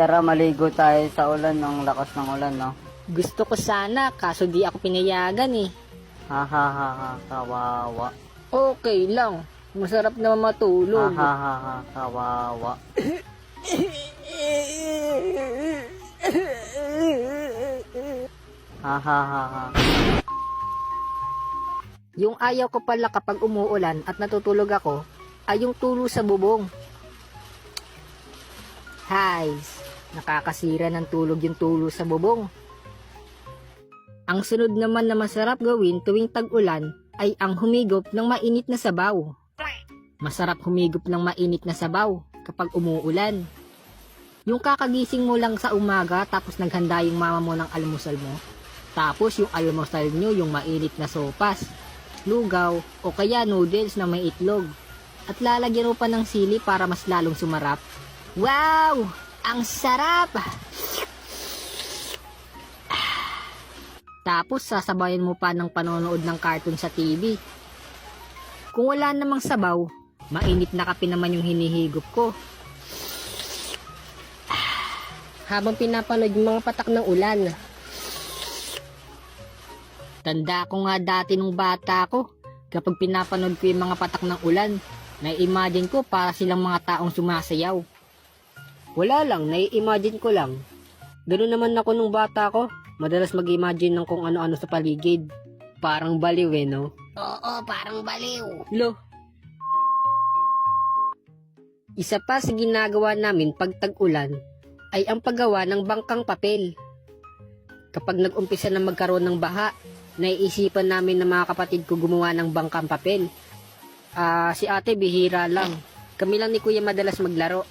Tara, maligo tayo sa ulan, ng lakas ng ulan, no? Gusto ko sana, kaso di ako pinayagan eh. Ha ha ha ha, kawawa. Okay lang. Masarap Ha matulog. ha ha ha, kawawa. Ha ha ha ha. Yung ayaw ko pala kapag umuulan at natutulog ako, ay yung tulo sa bubong. Highs, nakakasira ng tulog yung tulo sa bubong. Ang sunod naman na masarap gawin tuwing tag-ulan ay ang humigop ng mainit na sabaw. Masarap humigop ng mainit na sabaw kapag umuulan. Yung kakagising mo lang sa umaga tapos naghanda yung mama mo ng almusal mo. Tapos yung almusal nyo yung mainit na sopas lugaw, o kaya noodles na may itlog. At lalagyan mo pa ng sili para mas lalong sumarap. Wow! Ang sarap! Tapos sasabayan mo pa ng panonood ng cartoon sa TV. Kung wala namang sabaw, mainit na kape naman yung hinihigop ko. Habang pinapanood yung mga patak ng ulan, Tanda ko nga dati nung bata ko, kapag pinapanood ko yung mga patak ng ulan, nai-imagine ko para silang mga taong sumasayaw. Wala lang, nai-imagine ko lang. Ganun naman ako nung bata ko, madalas mag-imagine ng kung ano-ano sa paligid. Parang baliw eh, no? Oo, parang baliw. Lo. Isa pa sa ginagawa namin pag tag-ulan ay ang paggawa ng bangkang papel. Kapag nag-umpisa na magkaroon ng baha, naiisipan namin ng mga kapatid ko gumawa ng bangkang papel. Ah, si ate bihira lang. Kami lang ni kuya madalas maglaro.